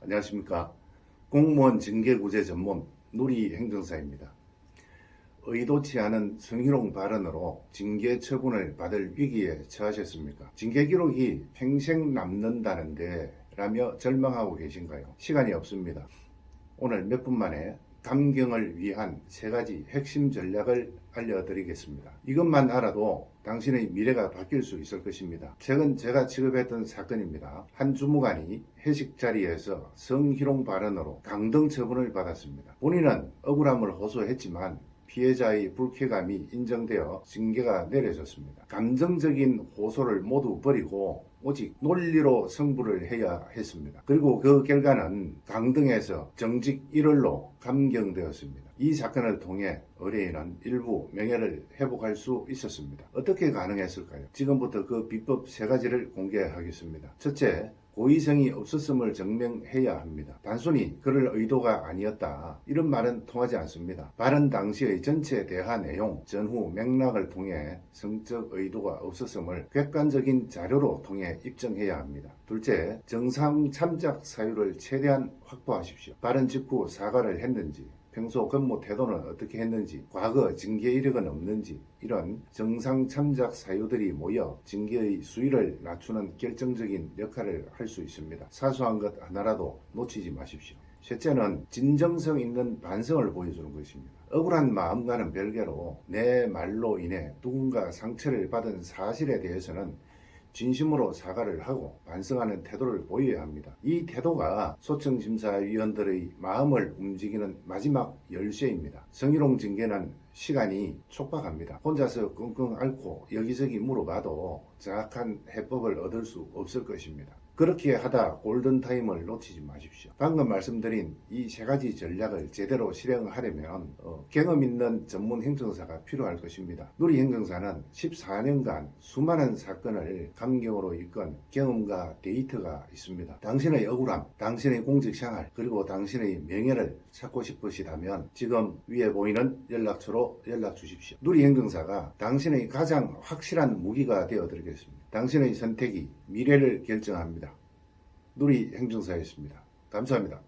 안녕하십니까. 공무원 징계구제 전문 누리행정사입니다. 의도치 않은 성희롱 발언으로 징계 처분을 받을 위기에 처하셨습니까? 징계 기록이 평생 남는다는데 라며 절망하고 계신가요? 시간이 없습니다. 오늘 몇 분 만에 감경을 위한 세 가지 핵심 전략을 알려드리겠습니다. 이것만 알아도 당신의 미래가 바뀔 수 있을 것입니다. 최근 제가 취급했던 사건입니다. 한 주무관이 회식 자리에서 성희롱 발언으로 강등 처분을 받았습니다. 본인은 억울함을 호소했지만 피해자의 불쾌감이 인정되어 징계가 내려졌습니다. 감정적인 호소를 모두 버리고 오직 논리로 승부를 해야 했습니다. 그리고 그 결과는 강등에서 정직 1월로 감경되었습니다. 이 사건을 통해 의뢰인은 일부 명예를 회복할 수 있었습니다. 어떻게 가능했을까요? 지금부터 그 비법 세 가지를 공개하겠습니다. 첫째, 고의성이 없었음을 증명해야 합니다. 단순히 그럴 의도가 아니었다. 이런 말은 통하지 않습니다. 발언 당시의 전체 대화 내용, 전후 맥락을 통해 성적 의도가 없었음을 객관적인 자료로 통해 입증해야 합니다. 둘째, 정상 참작 사유를 최대한 확보하십시오. 발언 직후 사과를 했는지, 평소 근무 태도는 어떻게 했는지, 과거 징계 이력은 없는지 이런 정상 참작 사유들이 모여 징계의 수위를 낮추는 결정적인 역할을 할 수 있습니다. 사소한 것 하나라도 놓치지 마십시오. 셋째는 진정성 있는 반성을 보여주는 것입니다. 억울한 마음과는 별개로 내 말로 인해 누군가 상처를 받은 사실에 대해서는 진심으로 사과를 하고 반성하는 태도를 보여야 합니다. 이 태도가 소청심사위원들의 마음을 움직이는 마지막 열쇠입니다. 성희롱 징계는 시간이 촉박합니다. 혼자서 끙끙 앓고 여기저기 물어봐도 정확한 해법을 얻을 수 없을 것입니다. 그렇게 하다 골든타임을 놓치지 마십시오. 방금 말씀드린 이 세 가지 전략을 제대로 실행하려면 어, 경험 있는 전문 행정사가 필요할 것입니다. 누리 행정사는 14년간 수많은 사건을 감경으로 이끈 경험과 데이터가 있습니다. 당신의 억울함, 당신의 공직 생활, 그리고 당신의 명예를 찾고 싶으시다면 지금 위에 보이는 연락처로 연락 주십시오. 누리 행정사가 당신의 가장 확실한 무기가 되어 드리겠습니다. 당신의 선택이 미래를 결정합니다. 누리 행정사였습니다. 감사합니다.